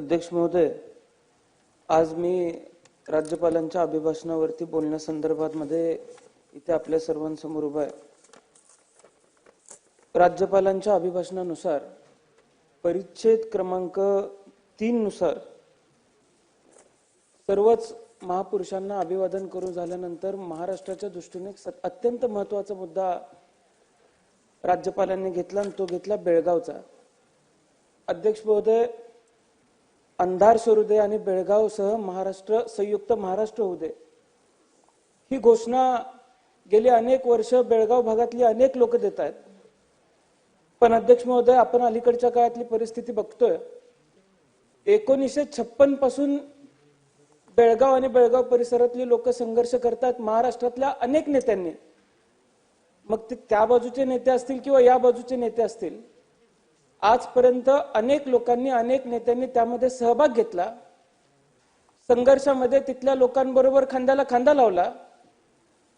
अध्यक्ष महोदय आज मी राज्यपालांच्या अभिभाषणावरती बोलण्यासंदर्भात मध्ये इथे आपल्या सर्वांसमोर उभा आहे. राज्यपालांच्या अभिभाषणानुसार परिच्छेद क्रमांक तीन नुसार सर्वच महापुरुषांना अभिवादन करून झाल्यानंतर महाराष्ट्राच्या दृष्टीने अत्यंत महत्त्वाचा मुद्दा राज्यपालांनी घेतला आणि तो घेतला बेळगावचा. अध्यक्ष महोदय अंधार सुरू दे आणि बेळगावसह महाराष्ट्र संयुक्त महाराष्ट्र होऊ दे. ही घोषणा गेली अनेक वर्ष बेळगाव भागातली अनेक लोक देत आहेत. पण अध्यक्ष महोदय आपण अलीकडच्या काळातली परिस्थिती बघतोय. एकोणीसशे छप्पनपासून बेळगाव आणि बेळगाव परिसरातली लोक संघर्ष करतात महाराष्ट्रातल्या अनेक नेत्यांनी. मग ते त्या बाजूचे नेते असतील किंवा या बाजूचे नेते असतील? आजपर्यंत अनेक लोकांनी अनेक नेत्यांनी त्यामध्ये सहभाग घेतला. संघर्षामध्ये तिथल्या लोकांबरोबर खांद्याला खांदा लावला.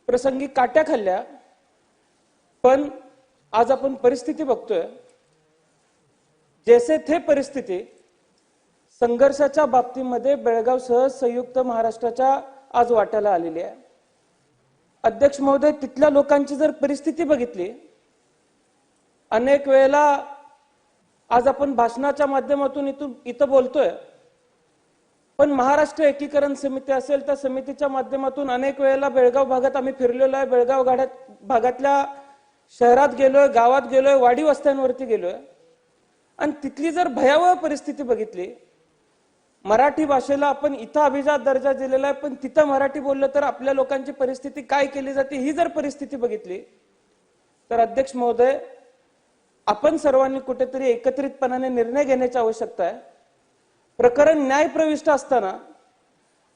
प्रसंगी काट्या खाल्ल्या. पण आज आपण परिस्थिती बघतोय. जैसे थे परिस्थिती संघर्षाच्या बाबतीमध्ये बेळगावसह संयुक्त महाराष्ट्राच्या आज वाट्याला आलेली आहे. अध्यक्ष महोदय तिथल्या लोकांची जर परिस्थिती बघितली अनेक वेळेला आज आपण भाषणाच्या माध्यमातून इथून इथं बोलतोय. पण महाराष्ट्र एकीकरण समिती असेल त्या समितीच्या माध्यमातून अनेक वेळेला बेळगाव भागात आम्ही फिरलेलो आहे. बेळगाव गाड्यात भागातल्या शहरात गेलोय गावात गेलोय वाडी वस्त्यांवरती गेलोय. आणि तिथली जर भयावह परिस्थिती बघितली मराठी भाषेला आपण इथं अभिजात दर्जा दिलेला आहे पण तिथं मराठी बोललं तर आपल्या लोकांची परिस्थिती काय केली जाते ही जर परिस्थिती बघितली तर अध्यक्ष महोदय आपण सर्वांनी कुठेतरी एकत्रितपणाने निर्णय घेण्याची आवश्यकता आहे. प्रकरण न्यायप्रविष्ट असताना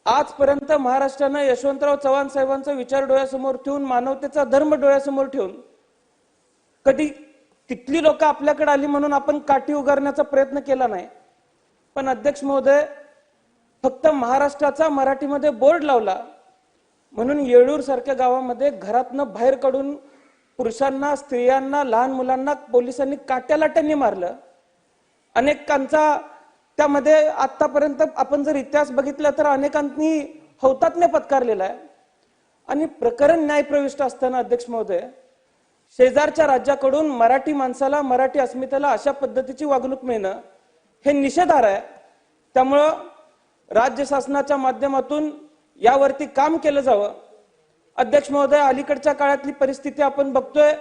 आजपर्यंत महाराष्ट्रानं यशवंतराव चव्हाण साहेबांचा विचार डोळ्यासमोर ठेवून मानवतेचा धर्म डोळ्यासमोर ठेवून कधी तिथली लोक आपल्याकडे आली म्हणून आपण काठी उगारण्याचा प्रयत्न केला नाही. पण अध्यक्ष महोदय फक्त महाराष्ट्राचा मराठीमध्ये बोर्ड लावला म्हणून येळूर सारख्या गावामध्ये घरातनं बाहेर काढून पुरुषांना स्त्रियांना लहान मुलांना पोलिसांनी काट्यालाट्यांनी मारलं. अनेकांचा त्यामध्ये आतापर्यंत आपण जर इतिहास बघितला तर अनेकांनी हौतात्म्य पत्कारलेला आहे. आणि प्रकरण न्यायप्रविष्ट असताना अध्यक्ष महोदय शेजारच्या राज्याकडून मराठी माणसाला मराठी अस्मितेला अशा पद्धतीची वागणूक मिळणं हे निषेधार्ह आहे. त्यामुळं राज्य शासनाच्या माध्यमातून यावरती काम केलं जावं. अध्यक्ष महोदय अलीकडच्या काळातली परिस्थिती आपण बघतोय.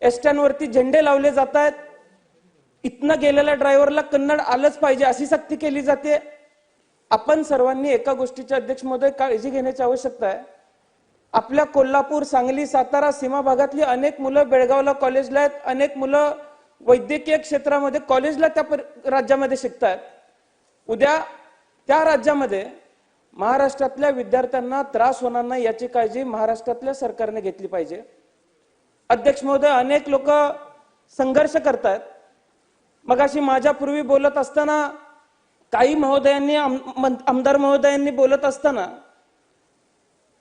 एसट्यांवरती झेंडे लावले जात आहेत इथनं गेलेल्या ड्रायव्हरला कन्नड आलंच पाहिजे अशी सक्ती केली जाते. आपण सर्वांनी एका गोष्टीच्या अध्यक्ष महोदय काळजी घेण्याची आवश्यकता आहे. आपल्या कोल्हापूर सांगली सातारा सीमा भागातली अनेक मुलं बेळगावला कॉलेजला आहेत. अनेक मुलं वैद्यकीय क्षेत्रामध्ये कॉलेजला त्या पर- राज्यामध्ये आहेत उद्या त्या राज्यामध्ये महाराष्ट्रातल्या विद्यार्थ्यांना त्रास होणार नाही याची काळजी महाराष्ट्रातल्या सरकारने घेतली पाहिजे. अध्यक्ष महोदय अनेक लोक संघर्ष करतात मग अशी माझ्यापूर्वी बोलत असताना काही महोदयांनी आम- आमदार महोदयांनी बोलत असताना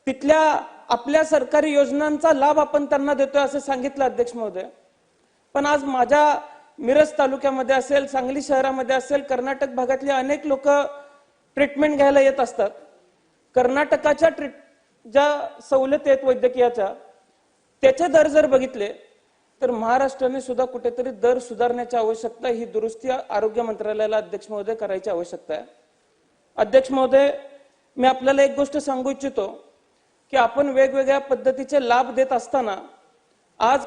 तिथल्या आपल्या सरकारी योजनांचा लाभ आपण त्यांना देतोय असं सांगितलं अध्यक्ष महोदय. पण आज माझ्या मिरज तालुक्यामध्ये असेल सांगली शहरामध्ये असेल कर्नाटक भागातले अनेक लोक ट्रीटमेंट घ्यायला येत असतात. कर्नाटकाच्या ट्रीट ज्या सवलती आहेत वैद्यकीयाच्या त्याचे दर जर बघितले तर महाराष्ट्राने सुद्धा कुठेतरी दर सुधारण्याची आवश्यकता ही दुरुस्ती आरोग्य मंत्रालयाला अध्यक्ष महोदय करायची आवश्यकता आहे. अध्यक्ष महोदय मी आपल्याला एक गोष्ट सांगू इच्छितो की आपण वेगवेगळ्या पद्धतीचे लाभ देत असताना आज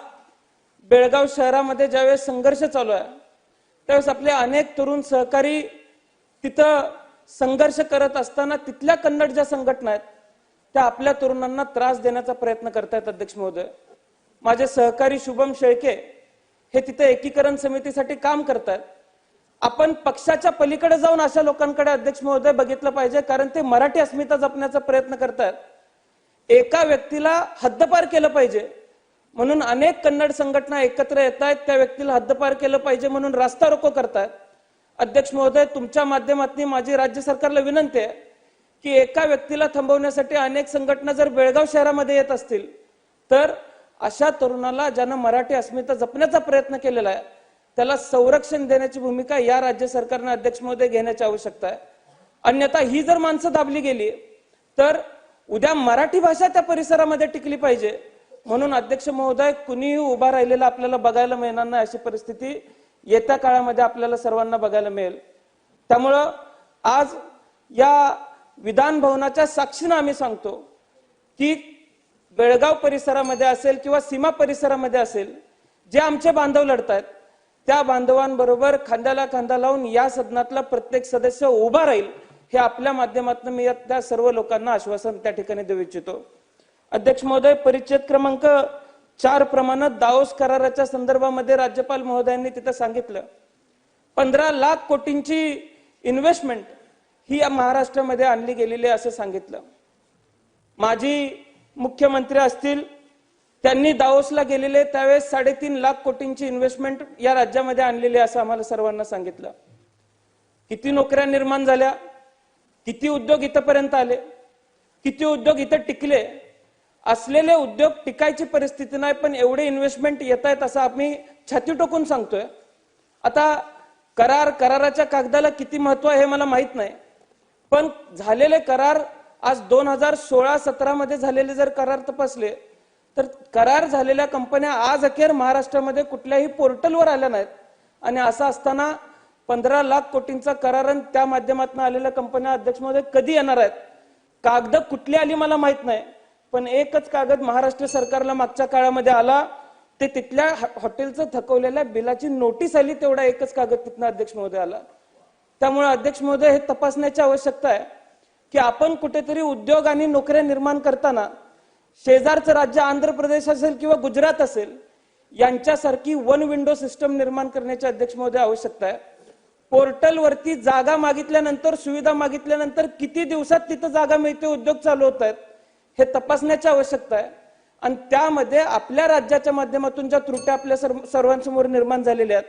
बेळगाव शहरामध्ये ज्यावेळेस संघर्ष चालू आहे त्यावेळेस आपले अनेक तरुण सहकारी तिथं संघर्ष करत असताना तिथल्या कन्नड ज्या संघटना आहेत त्या आपल्या तरुणांना त्रास देण्याचा प्रयत्न करतायत अध्यक्ष महोदय. माझे सहकारी शुभम शेळके हे तिथे एकीकरण समितीसाठी काम करतात आपण पक्षाच्या पलीकडे जाऊन अशा लोकांकडे अध्यक्ष महोदय बघितलं पाहिजे कारण ते मराठी अस्मिता जपण्याचा प्रयत्न करतात एका व्यक्तीला हद्दपार केलं पाहिजे म्हणून अनेक कन्नड संघटना एकत्र येत आहेत त्या व्यक्तीला हद्दपार केलं पाहिजे म्हणून रास्ता रोको करतात अध्यक्ष महोदय तुमच्या माध्यमातून माझी राज्य सरकारला विनंती आहे की एका व्यक्तीला थांबवण्यासाठी अनेक संघटना जर बेळगाव शहरामध्ये येत असतील तर अशा तरुणाला ज्यानं मराठी अस्मिता जपण्याचा प्रयत्न केलेला आहे त्याला संरक्षण देण्याची भूमिका या राज्य सरकारनं अध्यक्ष महोदय घेण्याची आवश्यकता आहे. अन्यथा ही जर माणसं दाबली गेली तर उद्या मराठी भाषा त्या परिसरामध्ये टिकली पाहिजे. म्हणून अध्यक्ष महोदय कुणीही उभा राहिलेला आपल्याला बघायला मिळणार नाही अशी परिस्थिती येत्या काळामध्ये आपल्याला सर्वांना बघायला मिळेल. त्यामुळं आज या विधान भवनाच्या साक्षीनं आम्ही सांगतो की बेळगाव परिसरामध्ये असेल किंवा सीमा परिसरामध्ये असेल जे आमचे बांधव लढतायत त्या बांधवांबरोबर खांद्याला खांदा लावून या सदनातला प्रत्येक सदस्य उभा राहील हे आपल्या माध्यमातून मी त्या सर्व लोकांना आश्वासन त्या ठिकाणी देऊ इच्छितो. अध्यक्ष महोदय परिच्छेद क्रमांक चार प्रमाणात दाओस कराराच्या संदर्भामध्ये राज्यपाल महोदयांनी तिथं सांगितलं. पंधरा लाख कोटींची इन्व्हेस्टमेंट ही या महाराष्ट्रामध्ये आणली गेलेली आहे असं सांगितलं. माजी मुख्यमंत्री असतील त्यांनी दाओसला गेलेले त्यावेळेस साडेतीन लाख कोटींची इन्व्हेस्टमेंट या राज्यामध्ये आणलेली असं आम्हाला सर्वांना सांगितलं. किती नोकऱ्या निर्माण झाल्या किती उद्योग इथंपर्यंत आले किती उद्योग इथं टिकले असलेले उद्योग टिकायची परिस्थिती नाही पण एवढे इन्व्हेस्टमेंट येत आहेत असं आम्ही छाती टोकून सांगतोय. आता करार कराराच्या कागदाला किती महत्त्व आहे हे मला माहीत नाही. पण झालेले करार आज दोन हजार सोळा सतरामध्ये झालेले जर करार तपासले तर करार झालेल्या कंपन्या आज अखेर महाराष्ट्रामध्ये कुठल्याही पोर्टलवर आल्या नाहीत. आणि असं असताना पंधरा लाख कोटींचा करार आणि त्या माध्यमातून आलेल्या कंपन्या अध्यक्ष महोदय कधी येणार आहेत? कागद कुठली आली मला माहीत नाही. पण एकच कागद महाराष्ट्र सरकारला मागच्या काळामध्ये आला ते तिथल्या हॉ- हॉटेलचं थकवलेल्या बिलाची नोटीस आली तेवढा एकच कागद तिथनं अध्यक्ष महोदय आला. त्यामुळे अध्यक्ष महोदय हे तपासण्याची आवश्यकता आहे की आपण कुठेतरी उद्योग आणि नोकऱ्या निर्माण करताना शेजारचं राज्य आंध्र प्रदेश असेल किंवा गुजरात असेल यांच्यासारखी वन विंडो सिस्टम निर्माण करण्याची अध्यक्ष महोदय आवश्यकता आहे. पोर्टलवरती जागा मागितल्यानंतर सुविधा मागितल्यानंतर किती दिवसात तिथं जागा मिळते उद्योग चालू होत आहेत. हे तपासण्याची आवश्यकता आहे. आणि त्यामध्ये आपल्या राज्याच्या माध्यमातून ज्या त्रुट्या आपल्या सर्व- सर्वांसमोर निर्माण झालेल्या आहेत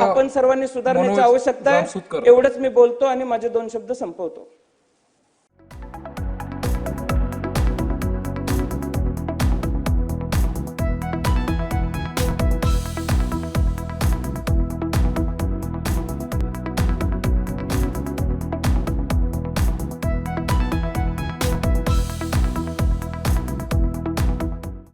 आपण सर्वांनी सुधारण्याची आवश्यकता आहे. एवढंच मी बोलतो आणि माझे दोन शब्द संपवतो.